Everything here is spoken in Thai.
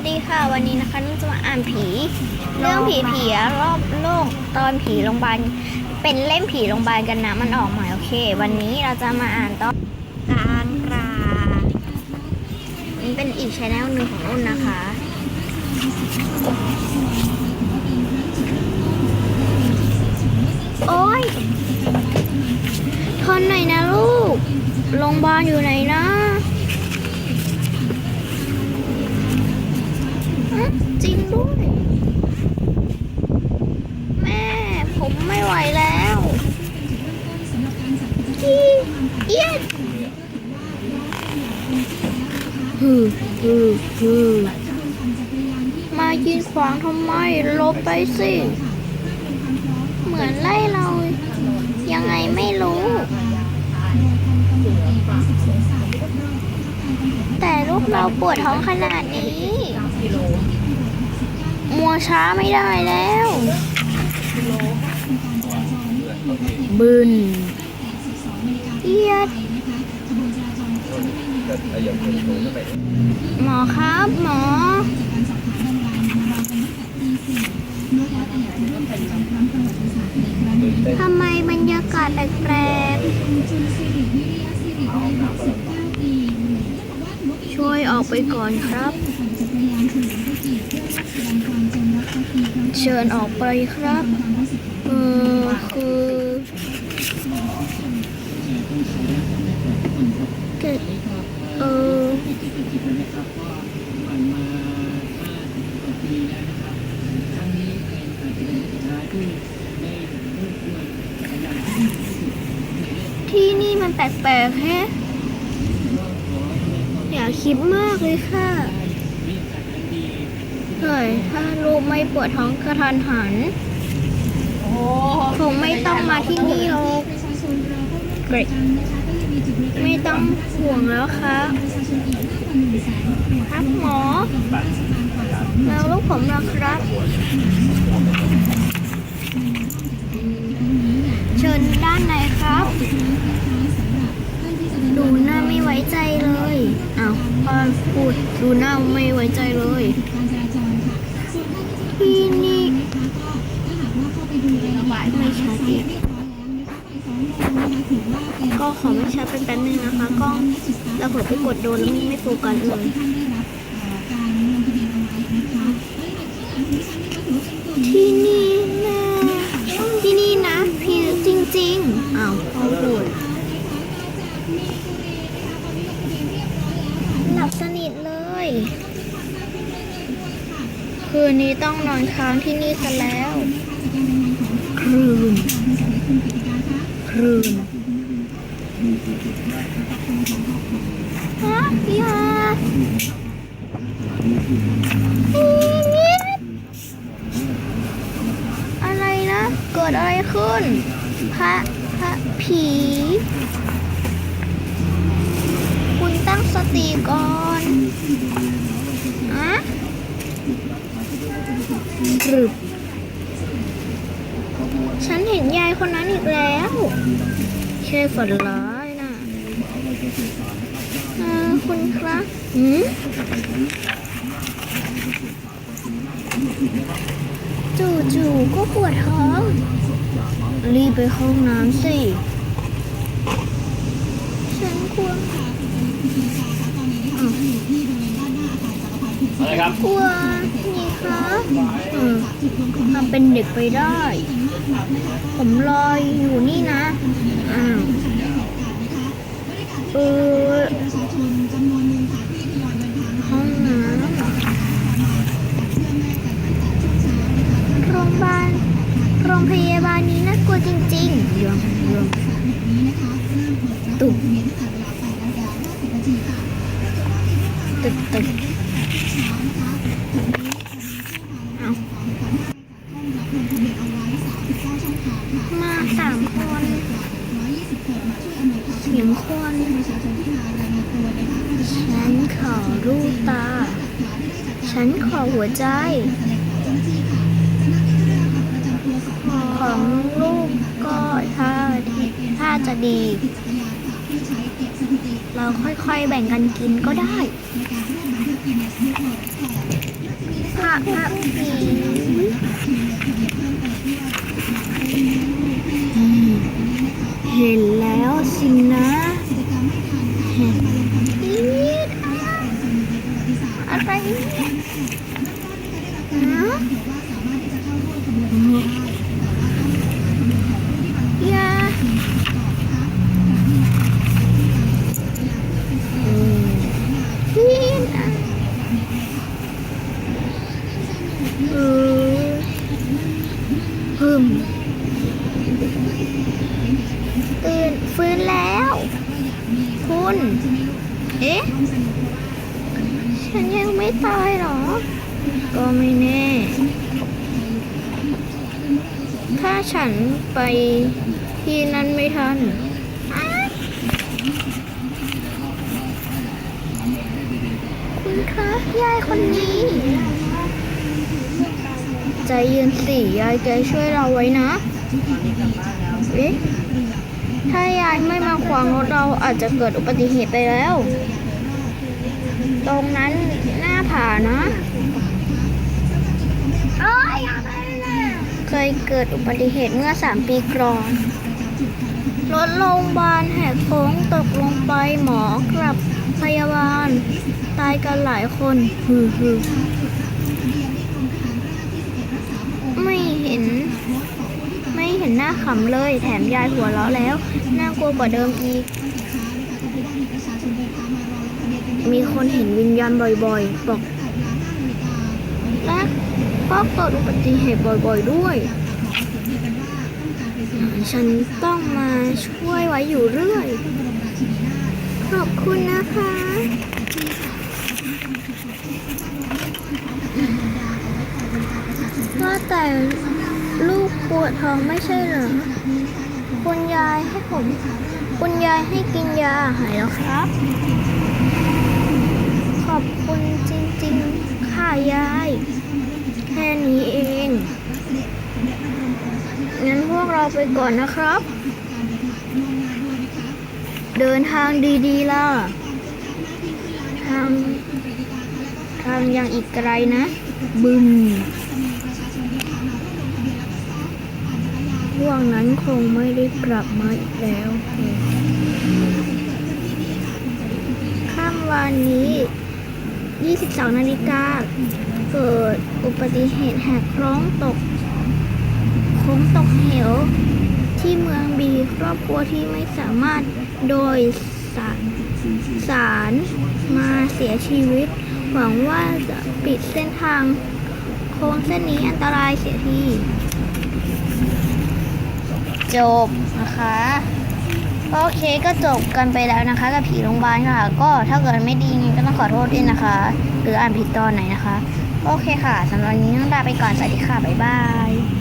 วัสดีค่ะ วันนี้นะคะนุ่นจะมาอ่านผี เรื่องผีผีรอบโลกตอนผีโรงพยาบาลเป็นเล่มผีโรงพยาบาลกันนะมันออกใหม่โอเค วันนี้เราจะมาอ่านตอนกลางกรานี่เป็นอีกชแนลหนึ่งของนุ่นนะคะ โอ๊ยทนหน่อยนะลูกโรงพยาบาลอยู่ไหน จริงด้วย แม่ผมไม่ไหวแล้วอีเอียดฮือฮือฮือมายืนขวางทำไมลบไปสิ เหมือนไล่เรา ยังไงไม่รู้ แต่ลูกเราปวดท้องขนาดนี้ มัวช้าไม่ได้แล้ว บึนเอียดหมอครับหมอ ทำไมบรรยากาศแปลกๆ ช่วยออกไปก่อนครับ เชิญออกไปครับเออคือเกดเออที่นี่มันแปลกๆแฮะ อย่าคิดมากเลยค่ะเฮ้ยถ้าลูกไม่ปวดท้องกระทันหันคงไม่ต้องมาที่นี่หรอกเกรดไม่ต้องห่วงแล้วครับ ครับหมอ แล้วลูกผมล่ะครับ ดดูหน้าไม่ไว้ใจเลยที่นี่ไม่ชัดอีกก็ขอไม่ชัดเป็นแป๊บนึงนะคะกล้องเราเผื่อไปกดโดนแล้วไม่โฟกัสเลยที่นี่ ต้องนอนค้างที่นี่กันแล้วคืนคืนฮะพี่ฮะอะไรนะ เกิดอะไรขึ้น พระ พระผี คุณตั้งสติก่อนอะ กรึบฉันเห็นยายคนนั้นอีกแล้วใช่ฝันร้ายนะเออคุณครับหืมจู่ๆก็ปวดท้อง รีบไปห้องน้ำสิ ฉันควรอะไรครับกลัวนี่ครับเออ ทำเป็นเด็กไปได้ ผมรอยอยู่นี่นะ อ้าวเออห้องน้ำโรงพยาบาลโรงพยาบาลนี้น่ากลัวจริงๆยองยองตุบตึกตึกเอามาสามคนเสียงคนฉั นขอรูปตา ฉันขอหัวใจ ของลูกก็ถ้าถ้าจะดี เราค่อยๆแบ่งกันกินก็ได้พระพระผีเห็นแล้วสินะเห็นอีดอะไรเนี่ยฮะอย่าอืมพี่นะเออพึ่มตื่นฟื้นแล้ว คุณ เอ๊ะ ฉันยังไม่ตายเหรอ ก็ไม่แน่ ถ้าฉันไปที่นั้นไม่ทันอ้ายคุณคะยายคนนี้ ใจเย็นสิยายแกช่วยเราไว้นะเอ๊ะถ้ายายไม่มาขวางรถเราอาจจะเกิดอุบัติเหตุไปแล้ว ตรงนั้นหน้าผาเนาะเคยเกิดอุบัติเหตุเมื่อสามปีก่อนรถโรงพยาบาลแหกโค้งตกลงไปหมอกับพยาบาล ตายกันหลายคนฮือฮือไม่เห็น ไม่เห็นหน้าขำเลย แถมยายหัวเราะแล้ว น่ากลัวกว่าเดิมอีก มีคนเห็นวิญญาณบ่อยๆ บอก และก็เกิดอุบัติเหตุบ่อยๆด้วย ฉันต้องมาช่วยไว้อยู่เรื่อย ขอบคุณนะคะว่าแต่ลูกปวดท้องไม่ใช่เหรอ คุณยายให้ผม คุณยายให้กินยาหายแล้วครับขอบ คุณจริงๆ ค่ะยาย แค่นี้เอง งั้นพวกเราไปก่อนนะครับ เดินทางดีๆล่ะ ทางทางยังอีกไกลนะ บึมพวกนั้นคงไม่ได้กลับมาอีกแล้วค่ำวันนี้ 22 นาฬิกา เกิดอุบัติเหตุแหกโค้งตกโค้งตกเหว ที่เมืองบีครอบครัวที่ไม่สามารถโดยสารสารมาเสียชีวิต หวังว่าจะปิดเส้นทางโค้งเส้นนี้อันตรายเสียที จบนะคะ โอเคก็จบกันไปแล้วนะคะ กับผีโรงพยาบาลค่ะ ก็ถ้าเกิดไม่ดีก็ต้องขอโทษด้วยนะคะ หรืออ่านผิดตอนไหนนะคะ โอเคค่ะสำหรับวันนี้ต้องลาไปก่อนสวัสดีค่ะบ๊ายบาย